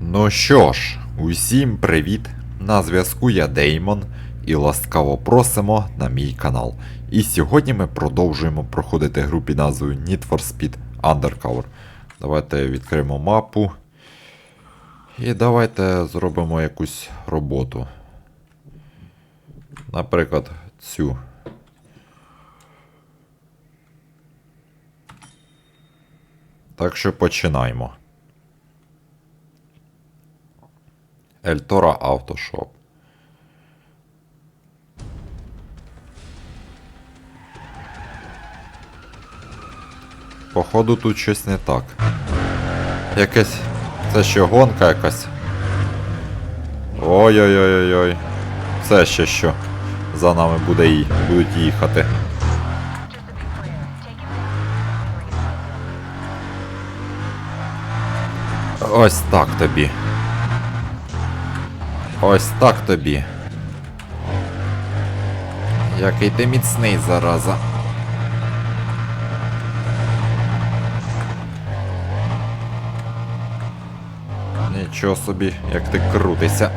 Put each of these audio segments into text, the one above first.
Ну що ж, усім привіт! На зв'язку я Деймон і ласкаво просимо на мій канал. І сьогодні ми продовжуємо проходити гру під назвою Need for Speed Undercover. Давайте відкриємо мапу. І давайте зробимо якусь роботу. Наприклад, цю. Так що починаємо. Ельтора Автошоп. Походу тут щось не так. Якесь. Це ще гонка якась. Ой-ой-ой-ой-ой. Це ще що. За нами буде ї... будуть їхати. Ось так тобі. Ось так тобі. Який ти міцний, зараза. Нічого собі, як ти крутишся.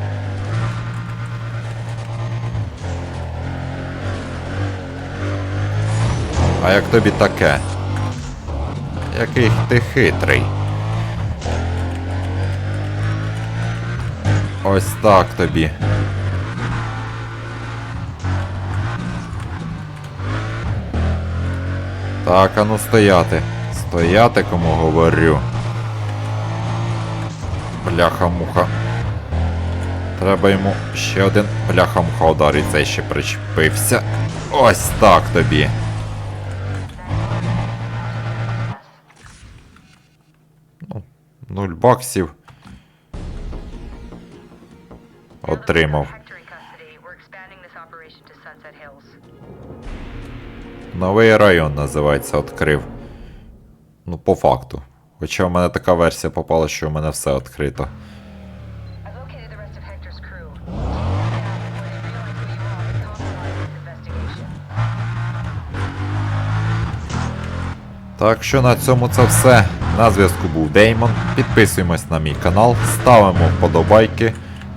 А як тобі таке? Який ти хитрий. Ось так тобі. Так, а ну стояти. Стояти, кому говорю. Бляха-муха. Треба йому ще один бляха-муха ударить, цей ще причепився. Ось так тобі. Ну, нуль баксів. Hills. Новий район називається відкрив. Ну, по факту. Хоча в мене така версія попала, що в мене все відкрито. Так що на цьому це все. На зв'язку був Деймон. Підписуємось на мій канал, ставимо вподобайки,